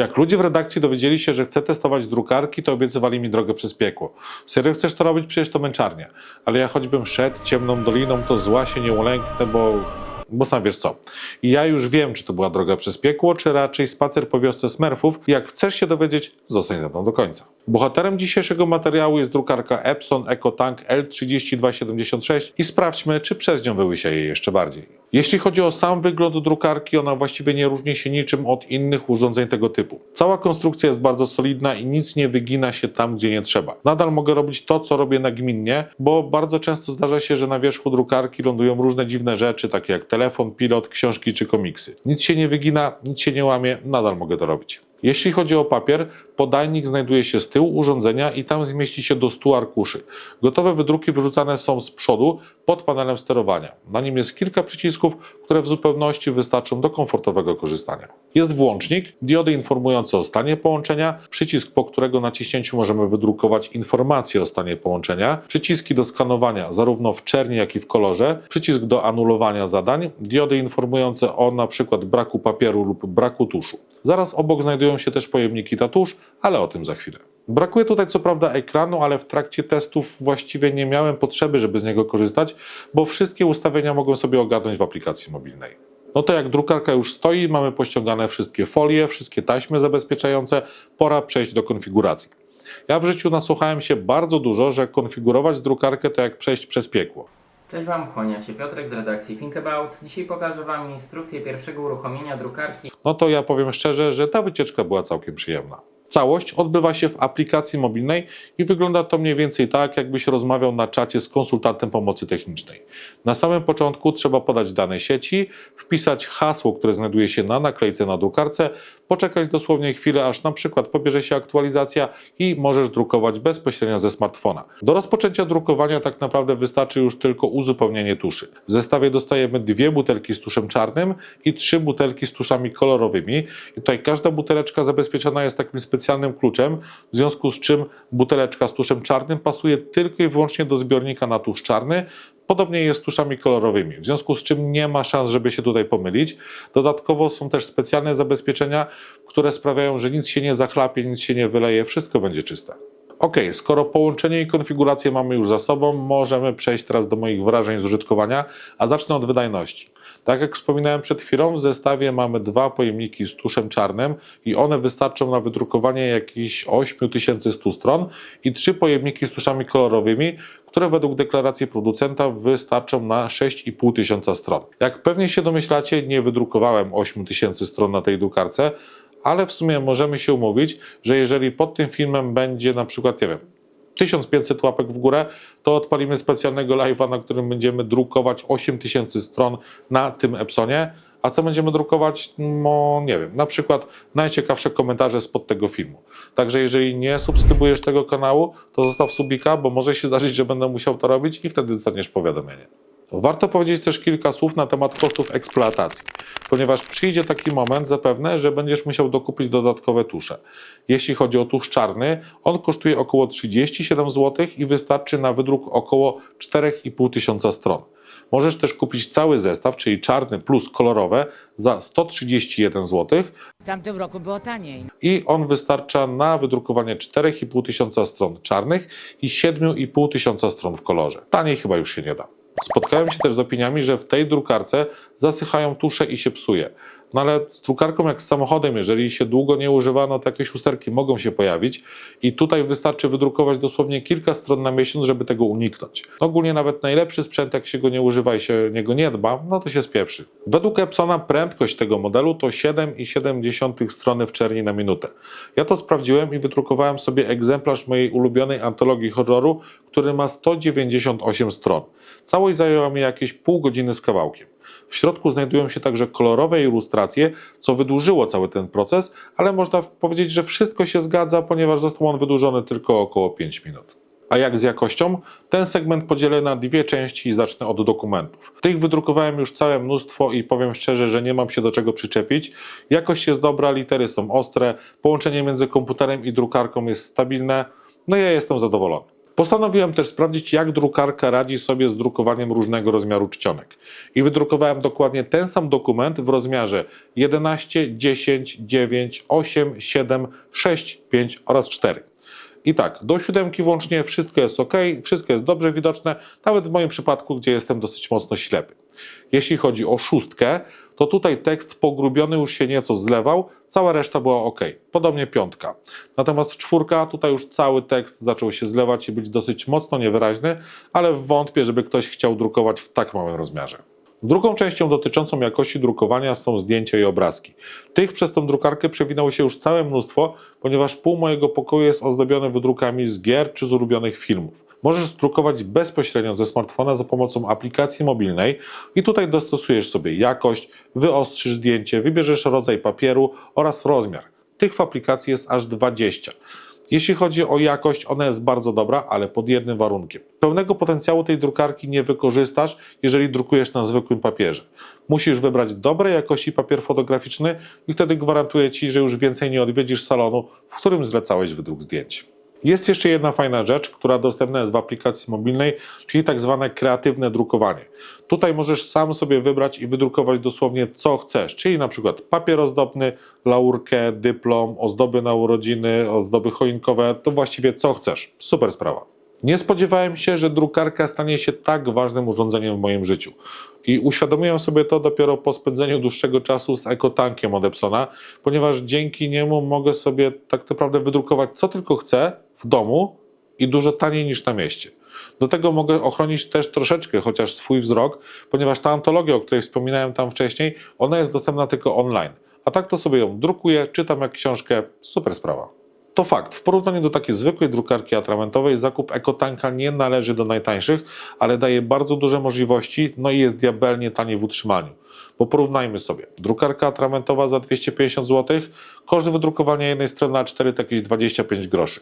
Jak ludzie w redakcji dowiedzieli się, że chcę testować drukarki, to obiecywali mi drogę przez piekło. Serio chcesz to robić? Przecież to męczarnia. Ale ja choćbym szedł ciemną doliną, to zła się nie ulęknę, bo... Bo sam wiesz co. Ja już wiem, czy to była droga przez piekło, czy raczej spacer po wiosce Smurfów. Jak chcesz się dowiedzieć, zostań ze mną do końca. Bohaterem dzisiejszego materiału jest drukarka Epson EcoTank L3276 i sprawdźmy, czy przez nią wyłysieje jeszcze bardziej. Jeśli chodzi o sam wygląd drukarki, ona właściwie nie różni się niczym od innych urządzeń tego typu. Cała konstrukcja jest bardzo solidna i nic nie wygina się tam, gdzie nie trzeba. Nadal mogę robić to, co robię nagminnie, bo bardzo często zdarza się, że na wierzchu drukarki lądują różne dziwne rzeczy, takie jak telefon, pilot, książki czy komiksy. Nic się nie wygina, nic się nie łamie, nadal mogę to robić. Jeśli chodzi o papier, podajnik znajduje się z tyłu urządzenia i tam zmieści się do 100 arkuszy. Gotowe wydruki wyrzucane są z przodu pod panelem sterowania. Na nim jest kilka przycisków, które w zupełności wystarczą do komfortowego korzystania. Jest włącznik, diody informujące o stanie połączenia, przycisk, po którego naciśnięciu możemy wydrukować informacje o stanie połączenia, przyciski do skanowania zarówno w czerni, jak i w kolorze, przycisk do anulowania zadań, diody informujące o przykład braku papieru lub braku tuszu. Zaraz obok znajdują się też pojemniki tatusz, ale o tym za chwilę. Brakuje tutaj co prawda ekranu, ale w trakcie testów właściwie nie miałem potrzeby, żeby z niego korzystać, bo wszystkie ustawienia mogłem sobie ogarnąć w aplikacji mobilnej. No to jak drukarka już stoi, mamy pościągane wszystkie folie, wszystkie taśmy zabezpieczające, pora przejść do konfiguracji. Ja w życiu nasłuchałem się bardzo dużo, że konfigurować drukarkę to jak przejść przez piekło. Cześć Wam, kłania się Piotrek z redakcji Think About. Dzisiaj pokażę Wam instrukcję pierwszego uruchomienia drukarki. no to ja powiem szczerze, że ta wycieczka była całkiem przyjemna. Całość odbywa się w aplikacji mobilnej i wygląda to mniej więcej tak, jakbyś rozmawiał na czacie z konsultantem pomocy technicznej. Na samym początku trzeba podać dane sieci, wpisać hasło, które znajduje się na naklejce na drukarce, poczekać dosłownie chwilę, aż na przykład pobierze się aktualizacja i możesz drukować bezpośrednio ze smartfona. Do rozpoczęcia drukowania tak naprawdę wystarczy już tylko uzupełnienie tuszy. W zestawie dostajemy dwie butelki z tuszem czarnym i trzy butelki z tuszami kolorowymi. I tutaj każda buteleczka zabezpieczona jest takim specjalnym kluczem, w związku z czym buteleczka z tuszem czarnym pasuje tylko i wyłącznie do zbiornika na tusz czarny. Podobnie jest z tuszami kolorowymi, w związku z czym nie ma szans, żeby się tutaj pomylić. Dodatkowo są też specjalne zabezpieczenia, które sprawiają, że nic się nie zachlapie, nic się nie wyleje, wszystko będzie czyste. Ok, skoro połączenie i konfigurację mamy już za sobą, możemy przejść teraz do moich wrażeń z użytkowania, a zacznę od wydajności. Tak jak wspominałem przed chwilą, w zestawie mamy dwa pojemniki z tuszem czarnym i one wystarczą na wydrukowanie jakichś 8100 stron i trzy pojemniki z tuszami kolorowymi, które według deklaracji producenta wystarczą na 6500 tysiąca stron. Jak pewnie się domyślacie, nie wydrukowałem 8000 stron na tej drukarce, ale w sumie możemy się umówić, że jeżeli pod tym filmem będzie na przykład, nie wiem, 1500 łapek w górę, to odpalimy specjalnego live'a, na którym będziemy drukować 8000 stron na tym Epsonie. A co będziemy drukować? No nie wiem, na przykład najciekawsze komentarze spod tego filmu. Także jeżeli nie subskrybujesz tego kanału, to zostaw subika, bo może się zdarzyć, że będę musiał to robić i wtedy dostaniesz powiadomienie. Warto powiedzieć też kilka słów na temat kosztów eksploatacji, ponieważ przyjdzie taki moment zapewne, że będziesz musiał dokupić dodatkowe tusze. Jeśli chodzi o tusz czarny, on kosztuje około 37 zł i wystarczy na wydruk około 4,5 tysiąca stron. Możesz też kupić cały zestaw, czyli czarny plus kolorowe za 131 zł W tamtym roku było taniej. i on wystarcza na wydrukowanie 4,5 tysiąca stron czarnych i 7,5 tysiąca stron w kolorze. Taniej chyba już się nie da. Spotkałem się też z opiniami, że w tej drukarce zasychają tusze i się psuje. No ale z drukarką jak z samochodem, jeżeli się długo nie używa, no to jakieś usterki mogą się pojawić i tutaj wystarczy wydrukować dosłownie kilka stron na miesiąc, żeby tego uniknąć. Ogólnie nawet najlepszy sprzęt, jak się go nie używa i się niego nie dba, no to się spieprzy. Według Epsona prędkość tego modelu to 7,7 strony w czerni na minutę. Ja to sprawdziłem i wydrukowałem sobie egzemplarz mojej ulubionej antologii horroru, który ma 198 stron. Całość zajęła mi jakieś pół godziny z kawałkiem. W środku znajdują się także kolorowe ilustracje, co wydłużyło cały ten proces, ale można powiedzieć, że wszystko się zgadza, ponieważ został on wydłużony tylko około 5 minut. A jak z jakością? Ten segment podzielę na dwie części i zacznę od dokumentów. Tych wydrukowałem już całe mnóstwo i powiem szczerze, że nie mam się do czego przyczepić. Jakość jest dobra, litery są ostre, połączenie między komputerem i drukarką jest stabilne, no ja jestem zadowolony. Postanowiłem też sprawdzić, jak drukarka radzi sobie z drukowaniem różnego rozmiaru czcionek. I wydrukowałem dokładnie ten sam dokument w rozmiarze 11, 10, 9, 8, 7, 6, 5 oraz 4. I tak, do siódemki włącznie wszystko jest ok, wszystko jest dobrze widoczne, nawet w moim przypadku, gdzie jestem dosyć mocno ślepy. Jeśli chodzi o szóstkę, to tutaj tekst pogrubiony już się nieco zlewał, cała reszta była ok. Podobnie piątka. Natomiast czwórka, tutaj już cały tekst zaczął się zlewać i być dosyć mocno niewyraźny, ale wątpię, żeby ktoś chciał drukować w tak małym rozmiarze. Drugą częścią dotyczącą jakości drukowania są zdjęcia i obrazki. Tych przez tą drukarkę przewinęło się już całe mnóstwo, ponieważ pół mojego pokoju jest ozdobione wydrukami z gier czy z ulubionych filmów. Możesz drukować bezpośrednio ze smartfona za pomocą aplikacji mobilnej i tutaj dostosujesz sobie jakość, wyostrzysz zdjęcie, wybierzesz rodzaj papieru oraz rozmiar. Tych w aplikacji jest aż 20. Jeśli chodzi o jakość, ona jest bardzo dobra, ale pod jednym warunkiem. Pełnego potencjału tej drukarki nie wykorzystasz, jeżeli drukujesz na zwykłym papierze. Musisz wybrać dobrej jakości papier fotograficzny i wtedy gwarantuję Ci, że już więcej nie odwiedzisz salonu, w którym zlecałeś wydruk zdjęć. Jest jeszcze jedna fajna rzecz, która dostępna jest w aplikacji mobilnej, czyli tak zwane kreatywne drukowanie. Tutaj możesz sam sobie wybrać i wydrukować dosłownie co chcesz, czyli na przykład papier ozdobny, laurkę, dyplom, ozdoby na urodziny, ozdoby choinkowe, to właściwie co chcesz. Super sprawa. Nie spodziewałem się, że drukarka stanie się tak ważnym urządzeniem w moim życiu. I uświadomiłem sobie to dopiero po spędzeniu dłuższego czasu z ekotankiem od Epsona, ponieważ dzięki niemu mogę sobie tak naprawdę wydrukować co tylko chcę w domu i dużo taniej niż na mieście. Do tego mogę ochronić też troszeczkę chociaż swój wzrok, ponieważ ta antologia, o której wspominałem tam wcześniej, ona jest dostępna tylko online. A tak to sobie ją drukuję, czytam jak książkę, super sprawa. To fakt, w porównaniu do takiej zwykłej drukarki atramentowej zakup ekotanka nie należy do najtańszych, ale daje bardzo duże możliwości, no i jest diabelnie tani w utrzymaniu. Bo porównajmy sobie, drukarka atramentowa za 250 zł, koszt wydrukowania jednej strony A4 to jakieś 25 groszy.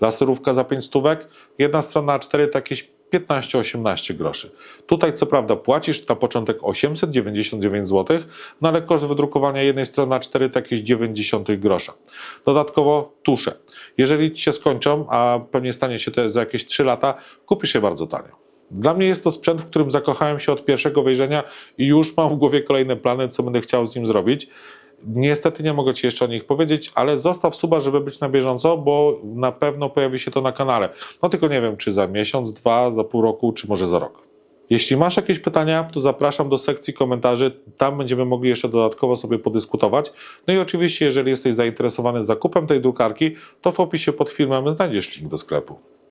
Laserówka za 5 stówek, jedna strona A4 to jakieś 15-18 groszy. Tutaj co prawda płacisz na początek 899 zł, no ale koszt wydrukowania jednej strony A4 to jakieś 90 grosza. Dodatkowo tusze. Jeżeli ci się skończą, a pewnie stanie się to za jakieś 3 lata, kupisz je bardzo tanio. Dla mnie jest to sprzęt, w którym zakochałem się od pierwszego wejrzenia i już mam w głowie kolejne plany, co będę chciał z nim zrobić. Niestety nie mogę Ci jeszcze o nich powiedzieć, ale zostaw suba, żeby być na bieżąco, bo na pewno pojawi się to na kanale. No tylko nie wiem, czy za miesiąc, dwa, za pół roku, czy może za rok. Jeśli masz jakieś pytania, to zapraszam do sekcji komentarzy. Tam będziemy mogli jeszcze dodatkowo sobie podyskutować. No i oczywiście, jeżeli jesteś zainteresowany zakupem tej drukarki, to w opisie pod filmem znajdziesz link do sklepu.